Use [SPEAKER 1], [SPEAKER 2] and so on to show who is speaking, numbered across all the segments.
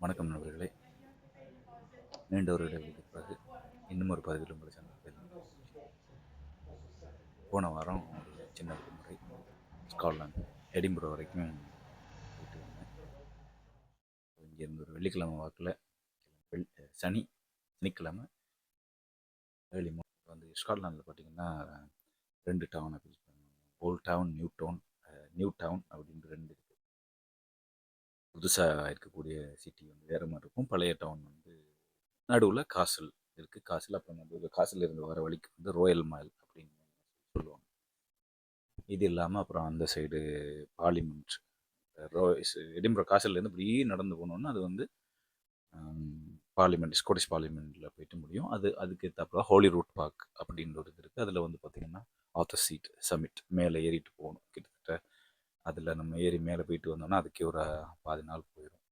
[SPEAKER 1] வணக்கம் நண்பர்களே. நீண்ட ஒரு இடைவெளிக்கு பிறகு இன்னும் ஒரு பதிவில் உங்களை சந்திப்பேன் போன வாரம் ஒரு சின்ன விடுமுறை. ஸ்காட்லாந்து எடின்புரோ வரைக்கும் போயிட்டு வந்தேன். இங்கேருந்து ஒரு வெள்ளிக்கிழமை வாக்கில் வெள் சனி சனிக்கிழமை ஏர்லி மார்னிங் வந்து ஸ்காட்லாண்டில் பார்த்தீங்கன்னா ரெண்டு டவுனை பிரிச்சு பண்ணுவாங்க old town new town new town அப்படின்னு ரெண்டு புதுசாக இருக்கக்கூடிய சிட்டி வந்து வேறு மாதிரி இருக்கும். பழைய டவுன் வந்து நடுவில் காசல் இருக்குது காசல் அப்புறம் நடுவில் காசில் இருந்து வர வழிக்கு வந்து ரோயல் மால் அப்படின்னு சொல்லுவாங்க. இது இல்லாமல் அப்புறம் அந்த சைடு பார்லிமெண்ட் ரோ எடிம்புற காசிலேருந்து இப்படி நடந்து போனோன்னா அது வந்து பார்லிமெண்ட் ஸ்காட்டிஷ் பார்லிமெண்ட்டில் போயிட்டு முடியும். அது அதுக்கு ஏற்றாப்புல ஹோலி ரூட் பார்க் அப்படின்ற ஒரு இது இருக்குது அதில் வந்து பார்த்திங்கன்னா ஆத்தர் சீட் சமிட் மேலே ஏறிட்டு போகணும். அதில் நம்ம ஏறி மேலே போயிட்டு வந்தோம்னா அதுக்கே ஒரு பாதி நாள் போயிடும்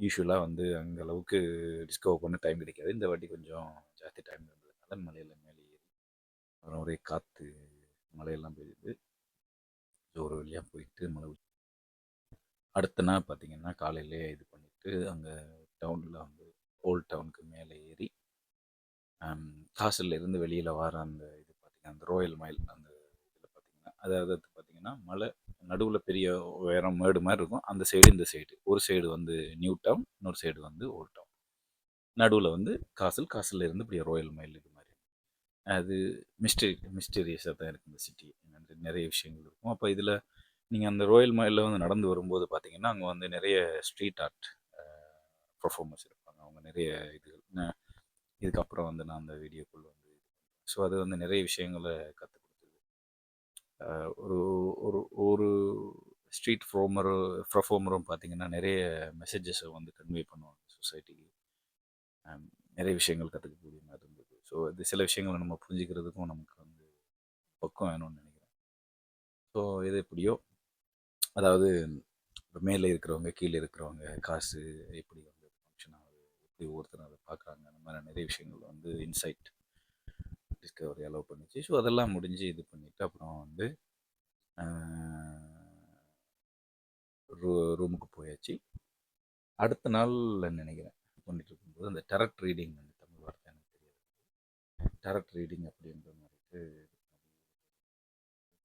[SPEAKER 1] யூஸ்வலாக வந்து அந்த அளவுக்கு டிஸ்கவர் பண்ண டைம் கிடைக்காது. இந்த வாட்டி கொஞ்சம் ஜாஸ்தி டைம் இருந்ததுனால மலையில் மேலே ஏறி அப்புறம் ஒரே காற்று மலையெல்லாம் பெய்யுது. ஸோ ஒரு வழியாக போயிட்டு மலை அடுத்த நாள் பார்த்தீங்கன்னா காலையிலே இது பண்ணிவிட்டு அங்கே டவுனில் வந்து ஓல்ட் டவுனுக்கு மேலே ஏறி காசில் இருந்து வெளியில் வர அந்த இது பார்த்திங்கன்னா அந்த ரோயல் மைல் அந்த இதில் பார்த்திங்கன்னா அதாவது பார்த்திங்கன்னா மலை நடுவில் பெரிய உயரம் மேடு மாதிரி இருக்கும். அந்த சைடு இந்த சைடு ஒரு சைடு வந்து நியூ டவுன் இன்னொரு சைடு வந்து ஓல்ட் டவுன் நடுவில் வந்து காசல் காசில் இருந்து இப்படி ரோயல் மைல் இது மாதிரி. அது மிஸ்டரி மிஸ்டீரியஸாக தான் இருக்குது இந்த சிட்டி நிறைய விஷயங்கள் இருக்கும். அப்போ இதில் நீங்கள் அந்த ரோயல் மைலில் வந்து நடந்து வரும்போது பார்த்தீங்கன்னா அங்கே வந்து நிறைய ஸ்ட்ரீட் ஆர்ட் பர்ஃபார்மன்ஸ் இருப்பாங்க. அவங்க நிறைய இதுகள். இதுக்கப்புறம் வந்து நான் அந்த வீடியோக்குள்ளே வந்து ஸோ அது வந்து நிறைய விஷயங்களை கற்றுக்கணும் ஒரு ஒரு ஒரு ஸ்ட்ரீட் பர்ஃபார்மரும் பர்ஃபார்மரும் பார்த்தீங்கன்னா நிறைய மெசேஜஸை வந்து கன்வே பண்ணுவாங்க சொசைட்டிக்கு நிறைய விஷயங்கள் கற்றுக்கக்கூடிய மாதிரி இருந்தது. ஸோ இது சில விஷயங்களை நம்ம புரிஞ்சுக்கிறதுக்கும் நமக்கு வந்து பக்கம் வேணும்னு நினைக்கிறேன். ஸோ எது எப்படியோ அதாவது மேலே இருக்கிறவங்க கீழே இருக்கிறவங்க காசு எப்படி வந்து ஃபங்க்ஷன் ஆகுது எப்படி ஒவ்வொருத்தரும் அதை பார்க்குறாங்க அந்த மாதிரி நிறைய விஷயங்கள் வந்து இன்சைட் டிஸ்கவரி அலோவ் பண்ணிச்சு. ஸோ அதெல்லாம் முடிஞ்சு இது பண்ணிவிட்டு அப்புறம் வந்து ரூ ரூமுக்கு போயாச்சு. அடுத்த நாளில் நினைக்கிறேன் பண்ணிட்டு இருக்கும்போது அந்த டெரட் ரீடிங் வந்து தமிழ் வார்த்தை எனக்கு தெரியாது. டெரட் ரீடிங் அப்படின்ற மாதிரி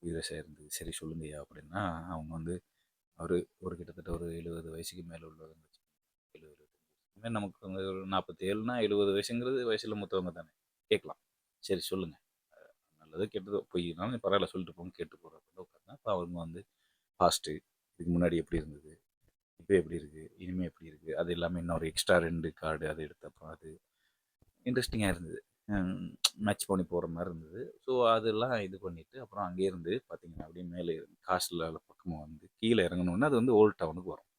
[SPEAKER 1] உயிரை சேர்ந்து சரி சொல்லுங்கய்யா அப்படின்னா அவங்க வந்து அவர் ஒரு கிட்டத்தட்ட ஒரு எழுபது வயசுக்கு மேலே உள்ளவங்க எழுபது எழுபத்தஞ்சு நமக்கு வந்து ஒரு நாற்பத்தி ஏழுனா எழுபது வயசுங்கிறது வயசில் மூத்தவங்க தானே. கேட்கலாம். சரி சொல்லுங்க. நல்லது கெட்டதோ பொய்னாலும் பரவாயில்ல சொல்லிட்டு போங்க கேட்டு போகிறோம் அப்படின்னு உட்காந்தா அப்போ அவங்க வந்து ஃபாஸ்ட்டு இதுக்கு முன்னாடி எப்படி இருந்தது? இப்போ எப்படி இருக்குது இனிமேல் எப்படி இருக்குது அது இல்லாமல் இன்னொரு எக்ஸ்ட்ரா ரெண்டு கார்டு அதை எடுத்தப்போ அது. இன்ட்ரெஸ்டிங்காக இருந்தது. மேட்ச் பண்ணி போகிற மாதிரி இருந்தது. ஸோ அதெல்லாம் இது பண்ணிவிட்டு அப்புறம் அங்கேயே இருந்து பார்த்தீங்கன்னா அப்படியே மேலே காசில் பக்கமாக வந்து கீழே இறங்கணுன்னா அது வந்து ஓல்ட் டவுனுக்கு வரும்.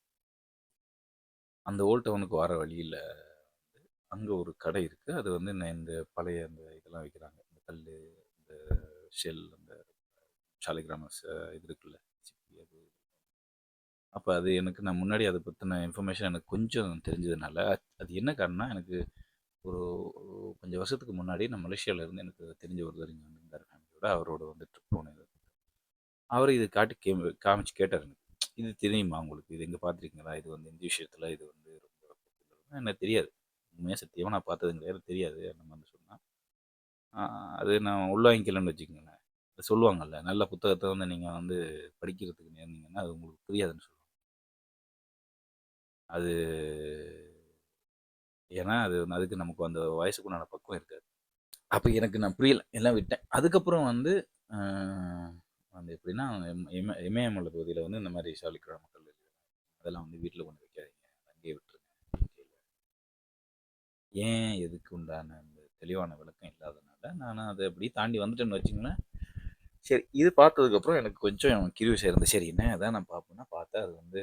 [SPEAKER 1] அந்த ஓல்ட் டவுனுக்கு வர வழியில் அங்கே ஒரு கடை இருக்குது அது வந்து நான் இந்த பழைய அந்த இதெல்லாம் வைக்கிறாங்க. இந்த கல் இந்த ஷெல் அந்த சாலிகிராமஸ் இது இருக்குல்ல சிப்பி அது. அப்போ அது எனக்கு நான் முன்னாடி அதை பற்றின இன்ஃபர்மேஷன் எனக்கு கொஞ்சம் தெரிஞ்சதுனால அது- அது என்ன காரணம்னா எனக்கு ஒரு கொஞ்சம் வருஷத்துக்கு முன்னாடி நான் மலேசியாவிலேருந்து எனக்கு தெரிஞ்ச ஒருத்தர் இங்கே வந்திருந்தார் ஃபேமிலியோட அவரோட வந்து ட்ரிப் போனது அவர் இது காட்டி கே காமிச்சு கேட்டார் எனக்கு. இது தெரியுமா உங்களுக்கு? இது எங்கே பார்த்துருக்கீங்களா? இது வந்து இந்த விஷயத்தில் இது வந்து ரொம்ப எனக்கு தெரியாது. உண்மையாக சத்தியமாக நான் பார்த்ததுங்க தெரியாது. அந்த மாதிரி சொன்னால் அது நான் உள்வாங்கிக்கலன்னு வச்சுக்கோங்களேன். அது சொல்லுவாங்கல்ல நல்ல புத்தகத்தை வந்து நீங்கள் வந்து படிக்கிறதுக்கு நேர்ந்தீங்கன்னா அது உங்களுக்கு புரியாதுன்னு சொல்லுவாங்க. அது ஏன்னா அது வந்து அதுக்கு நமக்கு அந்த வயசுக்குண்டான பக்குவம் இருக்காது. அப்போ எனக்கு நான் புரியல எல்லாம் விட்டேன். அதுக்கப்புறம் வந்து அந்த வந்து எப்படின்னா எம்- இம- இமயமலை பகுதியில் வந்து இந்த மாதிரி சாலிக்கிழமை மக்கள் அதெல்லாம் வந்து வீட்டில் கொண்டு வைக்காதீங்க. அங்கேயே விட்டுருங்க. ஏன் எதுக்கு உண்டான அந்த தெளிவான விளக்கம் இல்லாதனால? நான் அதை அப்படி தாண்டி வந்துட்டேன்னு வச்சுங்களேன் சரி இது பார்த்ததுக்கப்புறம் எனக்கு கொஞ்சம் கிரியூஸ் இருந்தது சரி என்ன அதான் நான் பார்ப்பேன்னா பார்த்தா அது வந்து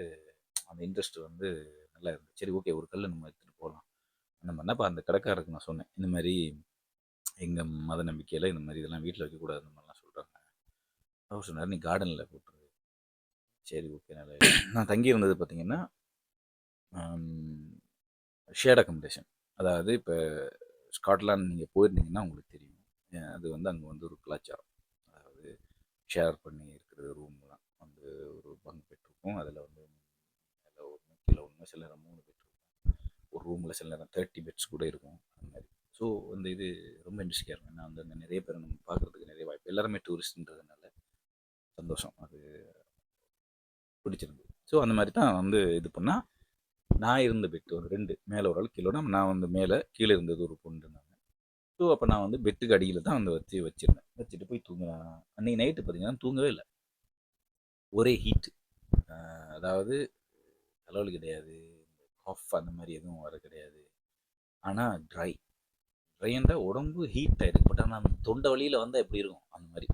[SPEAKER 1] அந்த இன்ட்ரெஸ்ட் வந்து நல்லா இருந்துச்சு சரி ஓகே ஒரு கல் நம்ம எடுத்துகிட்டு போகலாம். அந்த மாதிரினா இப்போ அந்த கடைக்காரருக்கு நான் சொன்னேன் இந்த மாதிரி எங்கள் மத நம்பிக்கையில் இந்த மாதிரி இதெல்லாம் வீட்டில் வைக்கக்கூடாது இந்த மாதிரிலாம் சொல்கிறாங்க அவர் சொன்னார் நீ கார்டனில் போட்டுரு. சரி ஓகே நல்ல நான் தங்கியிருந்தது பார்த்தீங்கன்னா ஷேட் அக்கமடேஷன் அதாவது இப்போ ஸ்காட்லாந்து நீங்கள் போயிருந்தீங்கன்னா உங்களுக்கு தெரியும். அது வந்து அங்கே வந்து ஒரு கலாச்சாரம். அதாவது ஷேர் பண்ணி இருக்கிறது ரூம்லாம் வந்து ஒரு பங்கு பெற்றிருக்கும். இருக்கும் அதில் வந்து மேலே ஒன்று கீழே ஒன்று சில நேரம் மூணு பெட் இருக்கும். ஒரு ரூமில் சில நேரம் தேர்ட்டி பெட்ஸ் கூட இருக்கும். அந்த மாதிரி. ஸோ அந்த இது ரொம்ப இன்ட்ரெஸ்டிங்காக இருக்கும். ஏன்னா அந்த நிறைய பேர் நம்ம பார்க்குறதுக்கு நிறைய வாய்ப்பு. எல்லாருமே டூரிஸ்ட்ன்றதுனால சந்தோஷம். அது பிடிச்சிருந்தது. ஸோ அந்த மாதிரி தான் வந்து இது பண்ணால் நான் இருந்த பெட்டு ஒரு ரெண்டு. மேலே ஒரு ஆள் கீழே நான் வந்து மேலே கீழே இருந்தது ஒரு பொண்ணு ஸோ அப்போ நான் வந்து பெட்டுக்கு அடியில் தான் அந்த வச்சு வச்சுருந்தேன். வச்சுட்டு போய் தூங்கினேன். அன்றைக்கி நைட்டு பார்த்தீங்கன்னா தூங்கவே இல்லை. ஒரே ஹீட்டு அதாவது தலைவலி கிடையாது. காஃப் அந்த மாதிரி எதுவும் வர கிடையாது. ஆனால் ட்ரை ட்ரைன்ற உடம்பு ஹீட் ஆகிருக்கு பட் ஆனால் அந்த தொண்டை வழியில் வந்தால் எப்படி இருக்கும்? அந்த மாதிரி.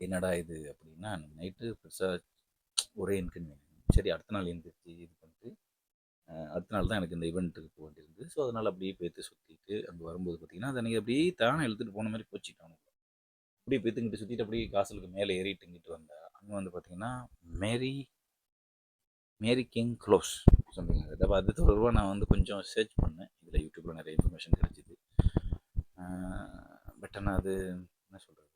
[SPEAKER 1] என்னடா இது அப்படின்னா நைட்டு பெருசாக ஒரே இன்கன்வீனியன் சரி அடுத்த நாள் எழுந்திரிச்சு இது அதனால தான் எனக்கு இந்த இவெண்ட்டுக்கு போக வேண்டியிருந்தது. ஸோ அதனால் அப்படியே பேத்து சுற்றிட்டு அங்கே வரும்போது பார்த்தீங்கன்னா அதை நீங்கள் அப்படியே தானே எழுத்துட்டு போன மாதிரி போச்சுட்டாங்க அப்படியே பேத்துங்கிட்டு சுற்றிட்டு அப்படியே காசலுக்கு மேலே ஏறிட்டுங்கிட்டு வந்தேன் அங்கே வந்து பார்த்தீங்கன்னா Mary Mary King Close something அப்போ அது தொடர்பாக நான் வந்து கொஞ்சம் சர்ச் பண்ணேன். இதில் யூடியூப்பில் நிறைய இன்ஃபர்மேஷன் கிடைச்சிது. பட் ஆனால் அது என்ன சொல்கிறது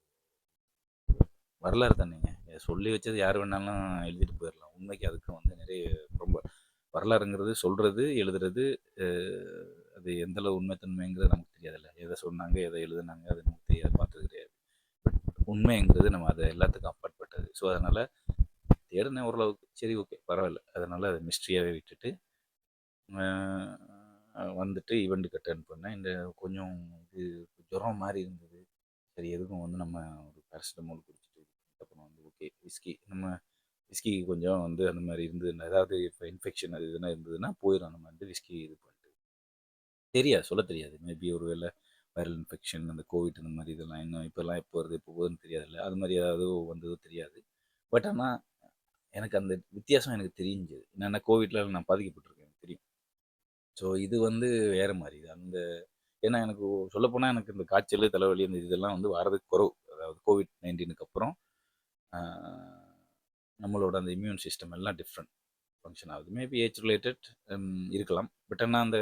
[SPEAKER 1] வரலாறு தானேங்க. சொல்லி வச்சது யார் வேணாலும் எழுதிட்டு போயிடலாம். உண்மைக்கு அதுக்கு வந்து நிறைய ரொம்ப வரலாறுங்கிறது சொல்கிறது எழுதுறது அது எந்தளவு உண்மைத்தன்மைங்கிறது நமக்கு தெரியாதுல்ல. எதை சொன்னாங்க எதை எழுதுனாங்க அது நமக்கு தெரியாது பார்த்தது கிடையாது. பட் உண்மைங்கிறது நம்ம அதை எல்லாத்துக்கும் அப்பாற்பட்டது. ஸோ அதனால் தேடினேன் ஓரளவுக்கு. சரி ஓகே பரவாயில்ல. அதனால் அதை மிஸ்ட்ரியாகவே விட்டுட்டு வந்துட்டு ஈவெண்ட்டுக்கு அட்டன் பண்ணேன். இந்த கொஞ்சம் இது ஜுரம் மாதிரி இருந்தது. சரி எதுக்கும் வந்து நம்ம ஒரு பேரசிட்டமால் குடிச்சிட்டு அப்புறம் வந்து ஓகே விஸ்கி நம்ம விஸ்கிக்கு கொஞ்சம் வந்து அந்த மாதிரி இருந்ததுன்னா ஏதாவது இப்போ இன்ஃபெக்ஷன் அது எதுனா இருந்ததுன்னா போயிடும் நம்ம வந்து விஸ்கி இது பண்ணிட்டு. தெரியாது சொல்ல தெரியாது. மேபி ஒரு வேளை வைரல் இன்ஃபெக்ஷன் அந்த கோவிட் இந்த மாதிரி இதெல்லாம் இன்னும் இப்போல்லாம் எப்போ வருது இப்போ போகுதுன்னு தெரியாதுல்ல. அது மாதிரி ஏதாவது வந்ததோ தெரியாது. பட் ஆனால் எனக்கு அந்த வித்தியாசம் எனக்கு தெரிஞ்சது. என்னென்னா கோவிட்லாம் நான் பாதிக்கப்பட்டிருக்கேன் எனக்கு தெரியும். ஸோ இது வந்து வேறு மாதிரி இது அந்த ஏன்னா எனக்கு சொல்லப்போனால் எனக்கு இந்த காய்ச்சல் தலைவலி இந்த இதெல்லாம் வந்து வரதுக்கு குறவு. அதாவது கோவிட் நைன்டீனுக்கு அப்புறம் நம்மளோட அந்த இம்யூன் சிஸ்டம் எல்லாம் டிஃப்ரெண்ட் ஃபங்க்ஷன் ஆகுது. மேபி ஏஜ் ரிலேட்டட் இருக்கலாம். பட் ஆனால் அந்த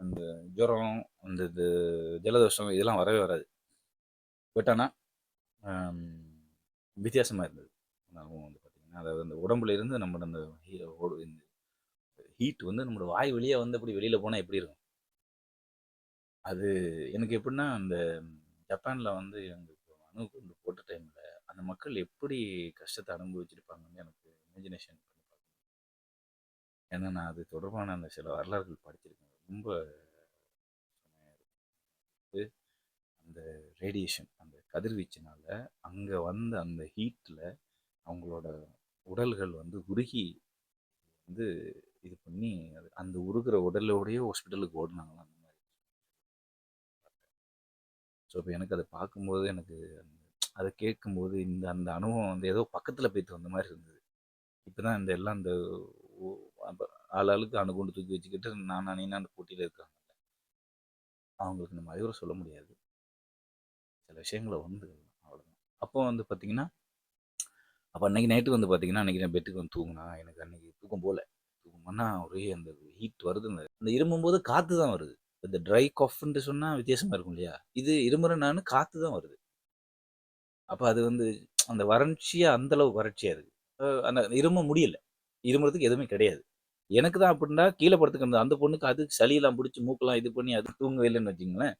[SPEAKER 1] அந்த ஜுரம் அந்த இது ஜலதோஷம் இதெல்லாம் வரவே வராது. பட் ஆனால் வித்தியாசமாக இருந்தது. அனுபவம் வந்து பார்த்திங்கன்னா அதாவது அந்த உடம்புல இருந்து நம்மளோட அந்த ஹீட் வந்து நம்மளோட வாய் வழியாக வந்து அப்படி வெளியில் போனால் எப்படி இருக்கும்? அது எனக்கு எப்படின்னா அந்த ஜப்பானில் வந்து எங்களுக்கு அணு கொண்டு போட்ட டைமில் அந்த மக்கள் எப்படி கஷ்டத்தை அனுபவிச்சிருப்பாங்கன்னு எனக்கு இமேஜினேஷன் பண்ணி பார்க்கணும். ஏன்னா நான் அது தொடர்பான அந்த சில வரலாறுகள் படிச்சிருக்கேன். ரொம்ப அந்த ரேடியேஷன் அந்த கதிர்வீச்சினால் அங்கே வந்த அந்த ஹீட்டில் அவங்களோட உடல்கள் வந்து உருகி வந்து இது பண்ணி அது அந்த உருகிற உடலோடையே ஹாஸ்பிட்டலுக்கு ஓடினாங்களாம் அந்த மாதிரி. ஸோ இப்போ எனக்கு அதை பார்க்கும்போது எனக்கு அதை கேட்கும்போது இந்த அந்த அனுபவம் வந்து ஏதோ பக்கத்தில் போய்த்து வந்த மாதிரி இருந்தது. இப்போ தான் இந்த எல்லாம் இந்த ஆளாளுக்கு அணுகுண்டு தூக்கி வச்சுக்கிட்டு நான் நானே அந்த போட்டியில் இருக்காங்க. அவங்களுக்கு நம்ம அறிவுரை சொல்ல முடியாது. சில விஷயங்களை வந்து அவ்வளோதான் அப்போ வந்து பார்த்திங்கன்னா அப்போ அன்றைக்கி நைட்டு வந்து பார்த்திங்கன்னா அன்றைக்கி நான் பெட்டுக்கு வந்து தூங்கினா எனக்கு அன்றைக்கி தூக்கம் போகல தூக்கம் பண்ணால் ஒரே அந்த ஹீட் வருது அந்த இருமும்போது காற்று தான் வருது. இந்த ட்ரை காஃப்ன்ட்டு சொன்னால் வித்தியாசமாக இருக்கும் இல்லையா? இது இருமுறை நான் காற்று தான் வருது. அப்போ அது வந்து அந்த வறட்சியாக அந்தளவு வறட்சியாக இருக்குது அந்த இரும முடியல. இருமுறதுக்கு எதுவுமே கிடையாது. எனக்கு தான் அப்படின்னா கீழே படுத்துக்கிறது அந்த பொண்ணுக்கு அது சளியெல்லாம் பிடிச்சி மூக்கெல்லாம் இது பண்ணி அது தூங்கவே இல்லைன்னு வச்சுங்களேன்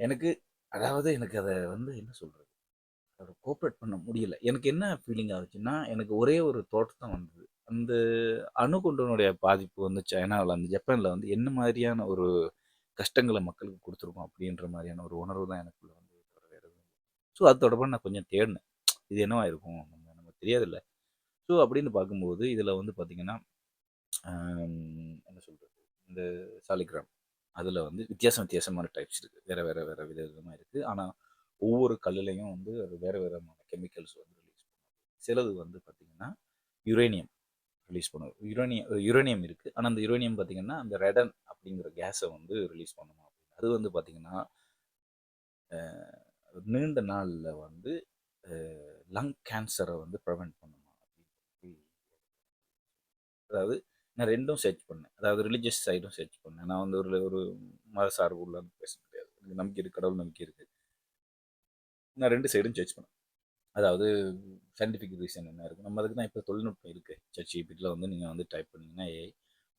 [SPEAKER 1] எனக்கு அதாவது எனக்கு அதை வந்து என்ன சொல்கிறது அதை கோஆப்ரேட் பண்ண முடியல. எனக்கு என்ன ஃபீலிங் ஆச்சுன்னா எனக்கு ஒரே ஒரு தோட்டம் வந்தது. அந்த அணுகுண்டனுடைய பாதிப்பு வந்து சைனாவில் அந்த ஜப்பானில் வந்து என்ன மாதிரியான ஒரு கஷ்டங்களை மக்களுக்கு கொடுத்துருக்கோம் அப்படின்ற மாதிரியான ஒரு உணர்வு தான் எனக்குள்ள ஸோ அது தொடர்பாக நான் கொஞ்சம் தேடினேன். இது என்னவா இருக்கும்? நம்ம நமக்கு தெரியாதில்ல. ஸோ அப்படின்னு பார்க்கும்போது இதில் வந்து பார்த்திங்கன்னா என்ன சொல்கிறது இந்த சாலிகிராம். அதில் வந்து வித்தியாசம் வித்தியாசமான டைப்ஸ் இருக்குது வேறு வேறு வேறு வித விதமாக இருக்குது ஆனால் ஒவ்வொரு கல்லுலையும் வந்து அது வேறு விதமான கெமிக்கல்ஸ் வந்து ரிலீஸ் பண்ணும் சிலது வந்து பார்த்திங்கன்னா யுரேனியம் ரிலீஸ் பண்ணுவோம் யுரேனியம் யுரேனியம் இருக்குது ஆனால் அந்த யுரேனியம் பார்த்திங்கன்னா அந்த ரெடன் அப்படிங்கிற கேஸை வந்து ரிலீஸ் பண்ணணும் அது வந்து பார்த்திங்கன்னா நீண்ட நாளில் வந்து லங் கேன்சரை வந்து ப்ரிவெண்ட் பண்ணணும் அதாவது நான் ரெண்டும் சர்ச் பண்ணேன். அதாவது ரிலீஜியஸ் சைடும் சர்ச் பண்ணேன். நான் வந்து ஒரு ஒரு மத சார்பு உள்ள பேச முடியாது. எனக்கு நம்பிக்கை இருக்குது கடவுள் நம்பிக்கை இருக்குது நான் ரெண்டு சைடும் சர்ச் பண்ணேன். அதாவது சயின்டிஃபிக் ரீசன் என்ன இருக்குது நம்ம அதுக்கு தான் இப்போ தொழில்நுட்பம் இருக்குது சர்ச் ஜிபிட்டில் வந்து நீங்கள் வந்து டைப் பண்ணிங்கன்னா ஏஐ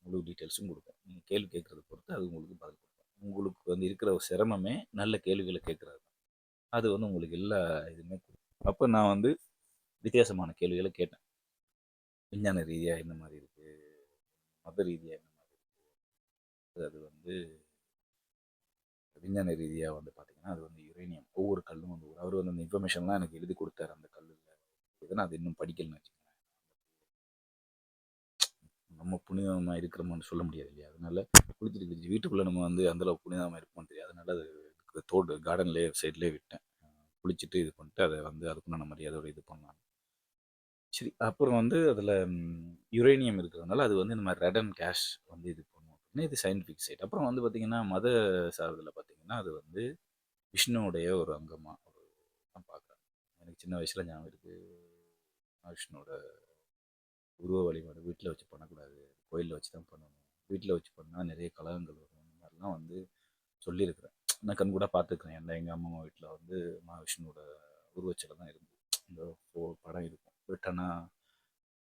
[SPEAKER 1] முழு டீட்டெயில்ஸும் கொடுப்பேன் நீங்கள் கேள்வி கேட்குறத பொறுத்து அது உங்களுக்கு பதில் கொடுப்பேன் உங்களுக்கு வந்து இருக்கிற ஒரு சிரமமே நல்ல கேள்விகளை கேட்குறாரு அது வந்து உங்களுக்கு எல்லா இதுவுமே அப்போ நான் வந்து வித்தியாசமான கேள்விகளை கேட்டேன். விஞ்ஞான ரீதியாக என்ன மாதிரி இருக்குது மத ரீதியாக என்ன மாதிரி இருக்குது அது வந்து விஞ்ஞான ரீதியாக வந்து பார்த்திங்கன்னா அது வந்து யுரேனியம் ஒவ்வொரு கல்லும் வந்து அவர் வந்து அந்த இன்ஃபர்மேஷன்லாம் எனக்கு எழுதி கொடுத்தாரு அந்த கல்லில். இது நான் அது இன்னும் படிக்கலன்னு வச்சுக்கோங்களேன். நம்ம புனிதமாக இருக்கிறோமான்னு சொல்ல முடியாது இல்லையா? அதனால குளிச்சுட்டு குளிச்சு வீட்டுக்குள்ளே நம்ம வந்து அந்தளவு புனிதமாக இருப்போம்னு தெரியாது. அதனால அது தோடு கார்டன்லேயே சைட்லேயே விட்டேன். குளிச்சுட்டு இது பண்ணிட்டு அதை வந்து அதுக்குண்டான மரியாதையோட இது பண்ணலாம் சரி அப்புறம் வந்து அதில் யுரேனியம் இருக்கிறதுனால அது வந்து இந்த மாதிரி ரெட் அண்ட் கேஷ் வந்து இது பண்ணுவோம் அப்படின்னா இது சயின்டிஃபிக் சைட் அப்புறம் வந்து பார்த்திங்கன்னா மத சார்பில் பார்த்திங்கன்னா அது வந்து விஷ்ணுவுடைய ஒரு அங்கமாக ஒரு நான் பார்க்குறேன் எனக்கு சின்ன வயசில் ஞாபகம் இருக்குது விஷ்ணுவோட உருவ வழிபாடு வீட்டில் வச்சு பண்ணக்கூடாது கோயிலில் வச்சு தான் பண்ணணும். வீட்டில் வச்சு பண்ணால் நிறைய கலகங்கள் வரும். இந்த மாதிரிலாம் வந்து சொல்லியிருக்கிறேன். நான் கண் கூட பார்த்துக்கிறேன் எந்த எங்கள் அம்மா வீட்டில் வந்து மகாவிஷ்ணுவோட உருவச்சில தான் இருக்கும். இந்த படம் இருக்கும். விட்டனா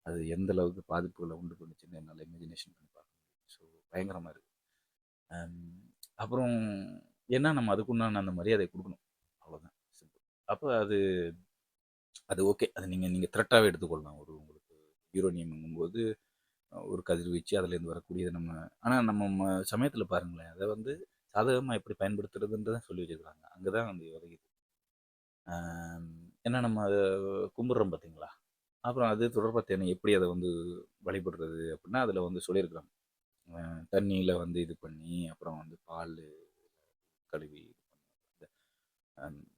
[SPEAKER 1] அது எந்த அளவுக்கு பாதிப்புகளை உண்டு பண்ணுச்சுன்னு என்னால் இமேஜினேஷன் பண்ணி பார்க்க முடியும் ஸோ பயங்கரமாக இருக்குது அப்புறம் ஏன்னா நம்ம அதுக்குண்டான அந்த மரியாதை கொடுக்கணும். அவ்வளோதான் சிம்பிள் அப்போ அது அது ஓகே அது நீங்கள் நீங்கள் த்ரெட்டாகவே எடுத்துக்கொள்ளலாம். ஒரு உங்களுக்கு யூரோனியம்ங்கும்போது ஒரு கதிர்வீச்சு அதுலேருந்து வரக்கூடியது நம்ம ஆனால் நம்ம சமயத்தில் பாருங்களேன். அதை வந்து சாதகமாக எப்படி பயன்படுத்துறதுன்றதை சொல்லி வச்சுருக்காங்க அங்கே தான் வந்து உதவிது ஏன்னா நம்ம அதை கும்பிட்றோம் பார்த்தீங்களா அப்புறம் அது தொடர்பாக தேனை எப்படி அதை வந்து வழிபடுறது அப்படின்னா அதில் வந்து சொல்லியிருக்கிறாங்க. தண்ணியில் வந்து இது பண்ணி அப்புறம் வந்து பால் கழுவி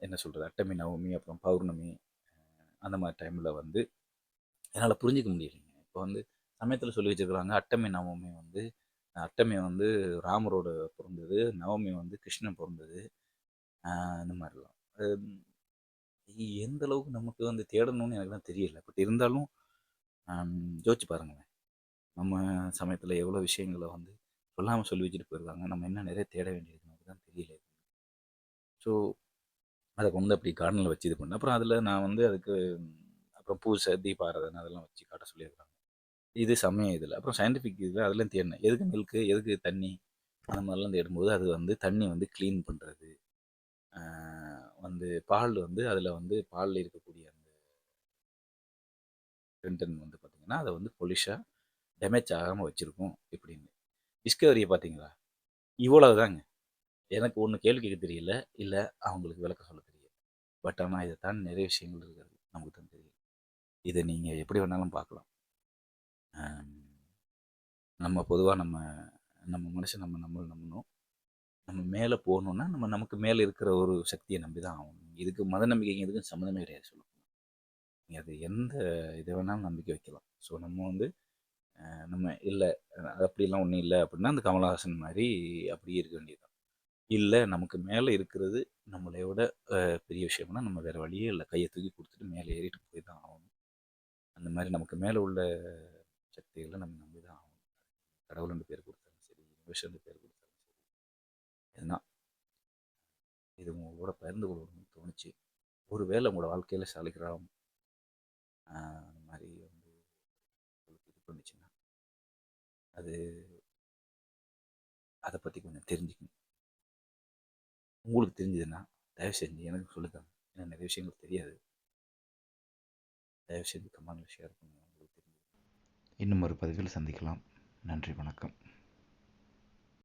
[SPEAKER 1] என்ன சொல்கிறது அட்டமி நவமி அப்புறம் பௌர்ணமி அந்த மாதிரி டைமில் வந்து என்னால் புரிஞ்சிக்க முடியலைங்க. இப்போ வந்து சமயத்தில் சொல்லி வச்சுருக்குறாங்க அட்டமி நவமி வந்து அட்டமி வந்து ராமரோட பிறந்தது நவமி வந்து கிருஷ்ணன் பிறந்தது. இந்த மாதிரிலாம். எந்த அளவுக்கு நமக்கு வந்து தேடணும்னு எனக்குலாம் தெரியல. பட் இருந்தாலும் யோசிச்சு பாருங்களேன். நம்ம சமயத்தில் எவ்வளோ விஷயங்களை வந்து சொல்லாமல் சொல்லி வச்சுட்டு போயிருக்காங்க. நம்ம என்ன நிறைய தேட வேண்டியது நமக்கு தான் தெரியல. ஸோ அதை கொண்டு அப்படி கார்டனில் வச்சு இது பண்ணேன். அப்புறம் அதில் நான் வந்து அதுக்கு அப்புறம் பூசை தீபாரதன் அதெல்லாம் வச்சு காட்ட சொல்லியிருக்காங்க. இது சமயம் இதில். அப்புறம் சயின்டிஃபிக் இதில் அதெல்லாம் தேடினேன். எதுக்கு மில்க்கு எதுக்கு தண்ணி? அந்த மாதிரிலாம் தேடும்போது அது வந்து தண்ணி வந்து க்ளீன் பண்ணுறது வந்து பால் வந்து அதில் வந்து பாலில் இருக்கக்கூடிய அந்த கண்டென்ட் வந்து பார்த்திங்கன்னா அதை வந்து பொலிஷாக டேமேஜ் ஆகாமல் வச்சுருக்கும் இப்படின்னு. டிஸ்கவரியை பார்த்தீங்களா இவ்வளவு தாங்க எனக்கு ஒன்று கேள்வி கேட்க தெரியல. இல்லை அவங்களுக்கு விளக்க சொல்ல தெரியல. பட் ஆனால் இதை தான் நிறைய விஷயங்கள் இருக்கிறது நமக்கு தான் தெரியல இதை நீங்கள் எப்படி வேணாலும் பார்க்கலாம். நம்ம பொதுவாக நம்ம நம்ம மனுஷன் நம்ம நம்மளை நம்பணும். நம்ம மேலே போகணுன்னா நம்ம நமக்கு மேலே இருக்கிற ஒரு சக்தியை நம்பி தான் ஆகணும். இதுக்கு மத நம்பிக்கைங்க எதுக்கும் சம்மந்தமே கிடையாது சொல்லணும் நீங்கள் அது எந்த இதை வேணாலும் நம்பிக்கை வைக்கலாம். ஸோ நம்ம வந்து நம்ம இல்லை அப்படிலாம் ஒன்றும் இல்லை அப்படின்னா அந்த கமலஹாசன் மாதிரி அப்படியே இருக்க வேண்டியதுதான். இல்லை நமக்கு மேலே இருக்கிறது நம்மளையோட பெரிய விஷயம்னா நம்ம வேறு வழியே இல்லை. கையை தூக்கி கொடுத்துட்டு மேலே ஏறிட்டு போய் தான் ஆகணும். அந்த மாதிரி நமக்கு மேலே உள்ள சக்திகளை நம்ம நம்பி தான் ஆகணும் கடவுள்னு பேர் கொடுத்தாலும் சரி யூனிவர்ஸ்னு பேர் கொடுத்தாலும் சரி. எதுனா இது உங்களோட பகிர்ந்து கொள்ளணும்னு தோணுச்சு. ஒருவேளை உங்களோட வாழ்க்கையில் சாலிகிராம் அந்த மாதிரி வந்து உங்களுக்கு இது பண்ணுச்சுன்னா அது அதை பற்றி கொஞ்சம் தெரிஞ்சுக்கணும். உங்களுக்கு தெரிஞ்சதுன்னா தயவு செஞ்சு எனக்கு சொல்லுங்க. ஏன்னா நிறைய விஷயங்கள் தெரியாது. தயவு செஞ்சு கமெண்டில் ஷேர் பண்ணுங்கள் இன்னும் ஒரு பதிவில் சந்திக்கலாம். நன்றி வணக்கம்.